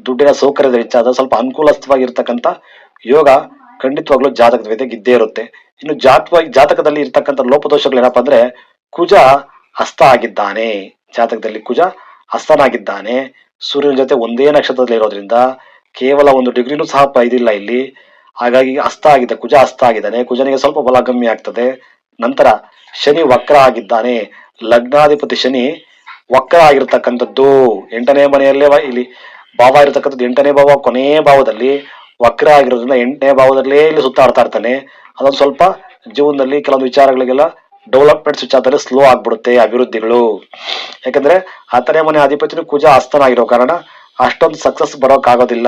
ದುಡ್ಡಿನ ಸೌಕರ್ಯದ ವಿಚಾರ ಸ್ವಲ್ಪ ಅನುಕೂಲಸ್ಥವಾಗಿರ್ತಕ್ಕಂಥ ಯೋಗ ಖಂಡಿತವಾಗ್ಲೂ ಜಾತಕದ ಜೊತೆಗೆ ಇದ್ದೇ ಇರುತ್ತೆ. ಇನ್ನು ಜಾತವಾಗಿ ಜಾತಕದಲ್ಲಿ ಇರ್ತಕ್ಕಂಥ ಲೋಪದೋಷಗಳು ಏನಪ್ಪಾ ಅಂದ್ರೆ ಕುಜ ಹಸ್ತ ಆಗಿದ್ದಾನೆ. ಜಾತಕದಲ್ಲಿ ಕುಜ ಹಸ್ತನಾಗಿದ್ದಾನೆ. ಸೂರ್ಯನ ಜೊತೆ ಒಂದೇ ನಕ್ಷತ್ರದಲ್ಲಿ ಇರೋದ್ರಿಂದ ಕೇವಲ ಒಂದು ಡಿಗ್ರಿನೂ ಸಹ ಇದಿಲ್ಲ ಇಲ್ಲಿ. ಹಾಗಾಗಿ ಹಸ್ತ ಆಗಿದೆ, ಕುಜ ಹಸ್ತ ಆಗಿದ್ದಾನೆ. ಕುಜನಿಗೆ ಸ್ವಲ್ಪ ಬಲ ಕಮ್ಮಿ ಆಗ್ತದೆ. ನಂತರ ಶನಿ ವಕ್ರ ಆಗಿದ್ದಾನೆ. ಲಗ್ನಾಧಿಪತಿ ಶನಿ ವಕ್ರ ಆಗಿರ್ತಕ್ಕಂಥದ್ದು. ಎಂಟನೇ ಮನೆಯಲ್ಲೇ ಇಲ್ಲಿ ಭಾವ ಇರತಕ್ಕಂಥದ್ದು ಎಂಟನೇ ಭಾವ, ಕೊನೆಯ ಭಾವದಲ್ಲಿ ವಕ್ರ ಆಗಿರೋದ್ರಿಂದ ಎಂಟನೇ ಭಾವದಲ್ಲೇ ಇಲ್ಲಿ ಸುತ್ತಾಡ್ತಾ ಇರ್ತಾನೆ. ಅದೊಂದು ಸ್ವಲ್ಪ ಜೀವನದಲ್ಲಿ ಕೆಲವೊಂದು ವಿಚಾರಗಳಿಗೆಲ್ಲ ಡೆವಲಪ್ಮೆಂಟ್ಸ್ ವಿಚಾರದಲ್ಲಿ ಸ್ಲೋ ಆಗ್ಬಿಡುತ್ತೆ ಅಭಿವೃದ್ಧಿಗಳು. ಯಾಕಂದ್ರೆ ಹತ್ತನೇ ಮನೆ ಅಧಿಪತಿನೂ ಕುಜ ಹಸ್ತನಾಗಿರೋ ಕಾರಣ ಅಷ್ಟೊಂದು ಸಕ್ಸಸ್ ಬರೋಕ್ಕಾಗೋದಿಲ್ಲ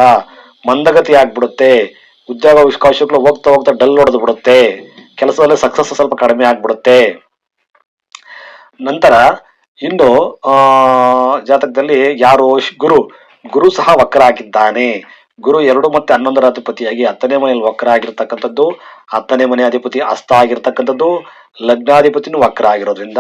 ಮಂದಗತಿ ಆಗ್ಬಿಡುತ್ತೆ. ಉದ್ಯೋಗ ಅವಕಾಶಗಳು ಹೋಗ್ತಾ ಹೋಗ್ತಾ ಡಲ್ ಹೊಡೆದು ಬಿಡುತ್ತೆ. ಕೆಲಸದಲ್ಲಿ ಸಕ್ಸಸ್ ಸ್ವಲ್ಪ ಕಡಿಮೆ ಆಗ್ಬಿಡುತ್ತೆ. ನಂತರ ಇನ್ನು ಜಾತಕದಲ್ಲಿ ಯಾರು ಗುರು ಗುರು ಸಹ ವಕ್ರ ಆಗಿದ್ದಾನೆ ಗುರು ಎರಡು ಮತ್ತೆ ಹನ್ನೊಂದರ ಅಧಿಪತಿಯಾಗಿ ಹತ್ತನೇ ಮನೆಯಲ್ಲಿ ವಕ್ರ ಆಗಿರ್ತಕ್ಕಂಥದ್ದು ಹತ್ತನೇ ಮನೆ ಅಧಿಪತಿ ಅಸ್ತ ಆಗಿರ್ತಕ್ಕಂಥದ್ದು ಲಗ್ನಾಧಿಪತಿನೂ ವಕ್ರ ಆಗಿರೋದ್ರಿಂದ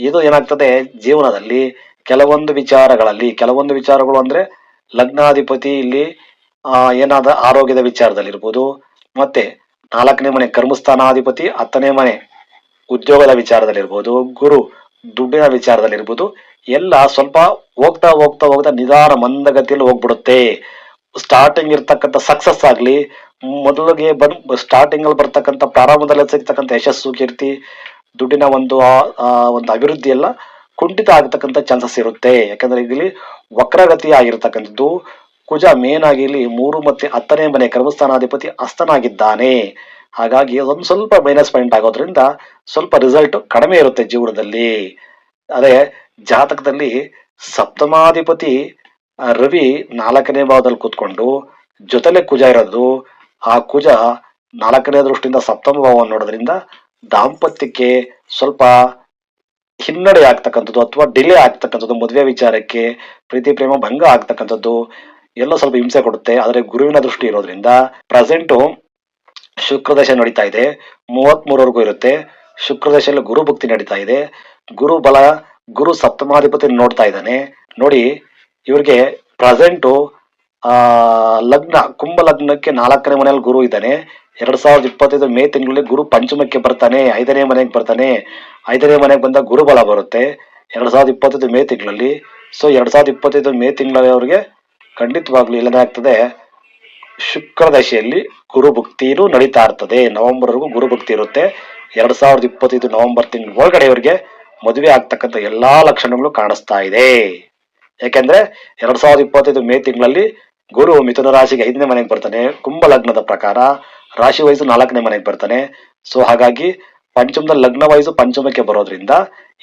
ಇದು ಏನಾಗ್ತದೆ? ಜೀವನದಲ್ಲಿ ಕೆಲವೊಂದು ವಿಚಾರಗಳಲ್ಲಿ, ಕೆಲವೊಂದು ವಿಚಾರಗಳು ಅಂದ್ರೆ ಲಗ್ನಾಧಿಪತಿ ಇಲ್ಲಿ, ಆ, ಏನಾದ ಆರೋಗ್ಯದ ವಿಚಾರದಲ್ಲಿರ್ಬೋದು. ಮತ್ತೆ ನಾಲ್ಕನೇ ಮನೆ ಕರ್ಮಸ್ಥಾನಾಧಿಪತಿ, ಹತ್ತನೇ ಮನೆ ಉದ್ಯೋಗದ ವಿಚಾರದಲ್ಲಿರ್ಬೋದು, ಗುರು ದುಡ್ಡಿನ ವಿಚಾರದಲ್ಲಿರ್ಬೋದು, ಎಲ್ಲ ಸ್ವಲ್ಪ ಹೋಗ್ತಾ ಹೋಗ್ತಾ ಹೋಗ್ತಾ ನಿಧಾನ ಮಂದಗತಿಯಲ್ಲಿ ಹೋಗ್ಬಿಡುತ್ತೆ. ಸ್ಟಾರ್ಟಿಂಗ್ ಇರ್ತಕ್ಕಂಥ ಸಕ್ಸಸ್ ಆಗಲಿ, ಮೊದಲಿಗೆ ಬಂದ್ ಸ್ಟಾರ್ಟಿಂಗ್ ಅಲ್ಲಿ ಬರ್ತಕ್ಕಂಥ ಪ್ರಾರಂಭದಲ್ಲಿ ಸಿಗ್ತಕ್ಕಂಥ ಯಶಸ್ಸು, ಕೀರ್ತಿ, ದುಡ್ಡಿನ ಒಂದು ಒಂದು ಅಭಿವೃದ್ಧಿ ಎಲ್ಲ ಕುಂಠಿತ ಆಗ್ತಕ್ಕಂಥ ಚಾನ್ಸಸ್ ಇರುತ್ತೆ. ಯಾಕಂದ್ರೆ ಇಲ್ಲಿ ವಕ್ರಗತಿ ಆಗಿರ್ತಕ್ಕಂಥದ್ದು, ಕುಜ ಮೇನ್ ಆಗಿ ಇಲ್ಲಿ ಮೂರು ಮತ್ತೆ ಹತ್ತನೇ ಮನೆ ಕರ್ಮಸ್ಥಾನಾಧಿಪತಿ ಅಸ್ತನಾಗಿದ್ದಾನೆ ಹಾಗಾಗಿ ಅದೊಂದು ಸ್ವಲ್ಪ ಮೈನಸ್ ಪಾಯಿಂಟ್ ಆಗೋದ್ರಿಂದ ಸ್ವಲ್ಪ ರಿಸಲ್ಟ್ ಕಡಿಮೆ ಇರುತ್ತೆ ಜೀವನದಲ್ಲಿ. ಅದೇ ಜಾತಕದಲ್ಲಿ ಸಪ್ತಮಾಧಿಪತಿ ರವಿ ನಾಲ್ಕನೇ ಭಾವದಲ್ಲಿ ಕೂತ್ಕೊಂಡು ಜೊತೆಲೆ ಕುಜ ಇರೋದು. ಆ ಕುಜ ನಾಲ್ಕನೇ ದೃಷ್ಟಿಯಿಂದ ಸಪ್ತಮ ಭಾವವನ್ನು ನೋಡೋದ್ರಿಂದ ದಾಂಪತ್ಯಕ್ಕೆ ಸ್ವಲ್ಪ ಹಿನ್ನಡೆ ಆಗ್ತಕ್ಕಂಥದ್ದು ಅಥವಾ ಡಿಲೇ ಆಗ್ತಕ್ಕಂಥದ್ದು ಮದುವೆ ವಿಚಾರಕ್ಕೆ ಪ್ರೀತಿ, ಪ್ರೇಮ, ಭಂಗ ಆಗ್ತಕ್ಕಂಥದ್ದು ಎಲ್ಲ ಸ್ವಲ್ಪ ಹಿಂಸೆ ಕೊಡುತ್ತೆ. ಆದರೆ ಗುರುವಿನ ದೃಷ್ಟಿ ಇರೋದ್ರಿಂದ ಪ್ರೆಸೆಂಟು ಶುಕ್ರದಶ ನಡೀತಾ ಇದೆ. ಮೂವತ್ಮೂರವರೆಗೂ ಇರುತ್ತೆ. ಶುಕ್ರದಶೆಯಲ್ಲಿ ಗುರು ಭಕ್ತಿ ನಡೀತಾ ಇದೆ. ಗುರು ಬಲ, ಗುರು ಸಪ್ತಮಾಧಿಪತಿ ನೋಡ್ತಾ ಇದ್ದಾನೆ. ನೋಡಿ ಇವ್ರಿಗೆ ಪ್ರೆಸೆಂಟು, ಆ, ಲಗ್ನ, ಕುಂಭ ಲಗ್ನಕ್ಕೆ ನಾಲ್ಕನೇ ಮನೆಯಲ್ಲಿ ಗುರು ಇದ್ದಾನೆ. ಎರಡ್ ಸಾವಿರದ ಇಪ್ಪತ್ತೈದು ಮೇ ತಿಂಗಳಲ್ಲಿ ಗುರು ಪಂಚಮಕ್ಕೆ ಬರ್ತಾನೆ, ಐದನೇ ಮನೆಗೆ ಬರ್ತಾನೆ. ಐದನೇ ಮನೆಗೆ ಬಂದ ಗುರುಬಲ ಬರುತ್ತೆ ಎರಡ್ ಸಾವಿರದ ಇಪ್ಪತ್ತೈದು ಮೇ ತಿಂಗಳಲ್ಲಿ. ಸೊ ಎರಡ್ ಸಾವಿರದ ಇಪ್ಪತ್ತೈದು ಮೇ ತಿಂಗಳಲ್ಲಿ ಅವ್ರಿಗೆ ಖಂಡಿತವಾಗ್ಲೂ ಇಲ್ಲದಾಗ್ತದೆ ಶುಕ್ರ ದಶೆಯಲ್ಲಿ ಗುರು ಭಕ್ತಿನೂ ನಡೀತಾ ಇರ್ತದೆ. ನವೆಂಬರ್ವರೆಗೂ ಗುರು ಭಕ್ತಿ ಇರುತ್ತೆ. ಎರಡ್ ಸಾವಿರದ ಇಪ್ಪತ್ತೈದು ನವೆಂಬರ್ ತಿಂಗಳ ಒಳಗಡೆ ಇವರಿಗೆ ಮದುವೆ ಆಗ್ತಕ್ಕಂಥ ಎಲ್ಲಾ ಲಕ್ಷಣಗಳು ಕಾಣಿಸ್ತಾ ಇದೆ. ಯಾಕೆಂದ್ರೆ ಎರಡ್ ಸಾವಿರದ ಇಪ್ಪತ್ತೈದು ಮೇ ತಿಂಗಳಲ್ಲಿ ಗುರು ಮಿಥುನ ರಾಶಿಗೆ ಐದನೇ ಮನೆಗೆ ಬರ್ತಾನೆ. ಕುಂಭ ಲಗ್ನದ ಪ್ರಕಾರ ರಾಶಿ ವಯಸ್ಸು ನಾಲ್ಕನೇ ಮನೆಗೆ ಬರ್ತಾನೆ. ಸೊ ಹಾಗಾಗಿ ಪಂಚಮದ ಲಗ್ನ ವಯಸ್ಸು ಪಂಚಮಕ್ಕೆ ಬರೋದ್ರಿಂದ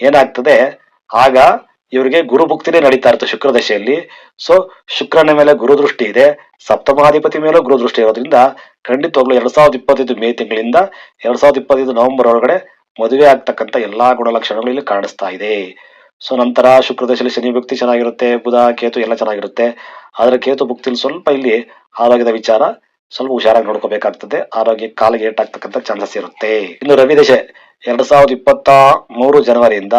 ಏನಾಗ್ತದೆ? ಆಗ ಇವರಿಗೆ ಗುರು ಭುಕ್ತಿನೇ ನಡೀತಾ ಇರುತ್ತೆ ಶುಕ್ರ ದಶೆಯಲ್ಲಿ. ಸೊ ಶುಕ್ರನ ಮೇಲೆ ಗುರು ದೃಷ್ಟಿ ಇದೆ. ಸಪ್ತಮಾಧಿಪತಿ ಮೇಲೂ ಗುರು ದೃಷ್ಟಿ ಇರೋದ್ರಿಂದ ಖಂಡಿತವಾಗ್ಲೂ ಎರಡ್ ಸಾವಿರದ ಇಪ್ಪತ್ತೈದು ಮೇ ತಿಂಗಳಿಂದ ಎರಡ್ ಸಾವಿರದ ಇಪ್ಪತ್ತೈದು ನವೆಂಬರ್ ಒಳಗಡೆ ಮದುವೆ ಆಗ್ತಕ್ಕಂಥ ಎಲ್ಲಾ ಗುಣಲಕ್ಷಣಗಳು ಇಲ್ಲಿ ಕಾಣಿಸ್ತಾ ಇದೆ. ಸೊ ನಂತರ ಶುಕ್ರ ದಶೆಯಲ್ಲಿ ಶನಿ ಭಕ್ತಿ ಚೆನ್ನಾಗಿರುತ್ತೆ, ಬುಧ ಕೇತು ಎಲ್ಲ ಚೆನ್ನಾಗಿರುತ್ತೆ. ಆದ್ರೆ ಕೇತು ಭಕ್ತಿಲಿ ಸ್ವಲ್ಪ ಇಲ್ಲಿ ಆರೋಗ್ಯದ ವಿಚಾರ ಸ್ವಲ್ಪ ಹುಷಾರಾಗಿ ನೋಡ್ಕೋಬೇಕಾಗ್ತದೆ. ಆರೋಗ್ಯ ಕಾಲಿಗೆ ಏಟಾಗ್ತಕ್ಕಂಥ ಚಾನ್ಸಸ್ ಇರುತ್ತೆ. ಇನ್ನು ರವಿ ದಶೆ, ಎರಡ್ ಸಾವಿರದ ಇಪ್ಪತ್ತ ಮೂರು ಜನವರಿಯಿಂದ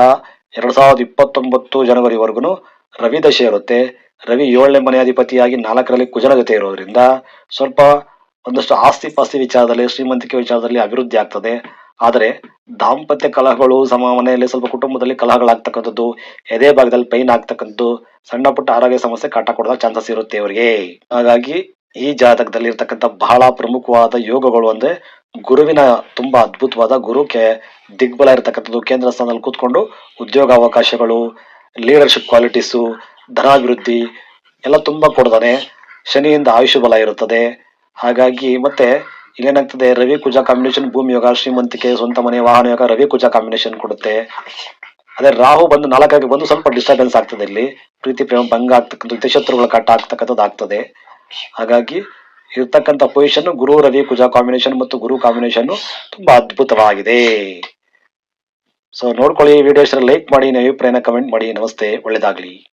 ಎರಡ್ ಸಾವಿರದ ಇಪ್ಪತ್ತೊಂಬತ್ತು ಜನವರಿವರೆಗೂ ರವಿ ದಶೆ ಇರುತ್ತೆ. ರವಿ ಏಳನೇ ಮನೆ ಅಧಿಪತಿಯಾಗಿ ನಾಲ್ಕರಲ್ಲಿ ಕುಜನ ಜೊತೆ ಇರೋದ್ರಿಂದ ಸ್ವಲ್ಪ ಒಂದಷ್ಟು ಆಸ್ತಿ ಪಾಸ್ತಿ ವಿಚಾರದಲ್ಲಿ, ಶ್ರೀಮಂತಿಕೆ ವಿಚಾರದಲ್ಲಿ ಅಭಿವೃದ್ಧಿ ಆಗ್ತದೆ. ಆದರೆ ದಾಂಪತ್ಯ ಕಲಹಗಳು ಸಮ ಮನೆಯಲ್ಲಿ ಸ್ವಲ್ಪ ಕುಟುಂಬದಲ್ಲಿ ಕಲಹಗಳಾಗ್ತಕ್ಕಂಥದ್ದು, ಎದೆ ಭಾಗದಲ್ಲಿ ಪೈನ್ ಆಗ್ತಕ್ಕಂಥದ್ದು, ಸಣ್ಣ ಪುಟ್ಟ ಆರೋಗ್ಯ ಸಮಸ್ಯೆ ಕಾಟ ಕೊಡೋದ ಚಾನ್ಸಸ್ ಇರುತ್ತೆ ಅವರಿಗೆ ಹಾಗಾಗಿ ಈ ಜಾತಕದಲ್ಲಿ ಇರ್ತಕ್ಕಂಥ ಬಹಳ ಪ್ರಮುಖವಾದ ಯೋಗಗಳು ಅಂದ್ರೆ ಗುರುವಿನ ತುಂಬಾ ಅದ್ಭುತವಾದ ಗುರುಕ್ಕೆ ದಿಗ್ಬಲ ಇರತಕ್ಕಂಥದ್ದು. ಕೇಂದ್ರ ಸ್ಥಾನದಲ್ಲಿ ಕೂತ್ಕೊಂಡು ಉದ್ಯೋಗ ಅವಕಾಶಗಳು ಲೀಡರ್ಶಿಪ್ ಕ್ವಾಲಿಟೀಸು ಧನಾಭಿವೃದ್ಧಿ ಎಲ್ಲ ತುಂಬಾ ಕೊಡ್ತಾನೆ. ಶನಿಯಿಂದ ಆಯುಷ್ಯ ಬಲ ಇರುತ್ತದೆ. ಹಾಗಾಗಿ ಮತ್ತೆ ಇಲ್ಲೇನಾಗ್ತದೆ ರವಿ ಕುಜಾ ಕಾಂಬಿನೇಷನ್ ಭೂಮಿ ಯೋಗ, ಶ್ರೀಮಂತಿಕೆ ಸ್ವಂತ ಮನೆ, ವಾಹನ ಯೋಗ, ರವಿ ಕುಜಾ ಕಾಂಬಿನೇಷನ್ ಕೊಡುತ್ತೆ. ಅದೇ ರಾಹು ಬಂದು ನಾಲ್ಕಾಗಿ ಬಂದು ಸ್ವಲ್ಪ ಡಿಸ್ಟರ್ಬೆನ್ಸ್ ಆಗ್ತದೆ ಇಲ್ಲಿ. ಪ್ರೀತಿ, ಪ್ರೇಮ, ಭಂಗ ಆಗ್ತಕ್ಕಂಥ ಶತ್ರುಗಳ ಕಟ್ಟ ಆಗ್ತಕ್ಕಂಥದ್ದು ಆಗ್ತದೆ. ಹಾಗಾಗಿ ಇರ್ತಕ್ಕಂಥ ಪೊಸಿಷನ್ ಗುರು, ರವಿ, ಕುಜಾ ಕಾಂಬಿನೇಷನ್ ಮತ್ತು ಗುರು ಕಾಂಬಿನೇಷನ್ ತುಂಬಾ ಅದ್ಭುತವಾಗಿದೆ. ಸೊ ನೋಡ್ಕೊಳ್ಳಿ ವಿಡಿಯೋ ಲೈಕ್ ಮಾಡಿ ಅಭಿಪ್ರಾಯನ ಕಮೆಂಟ್ ಮಾಡಿ, ನಮಸ್ತೆ, ಒಳ್ಳೇದಾಗ್ಲಿ.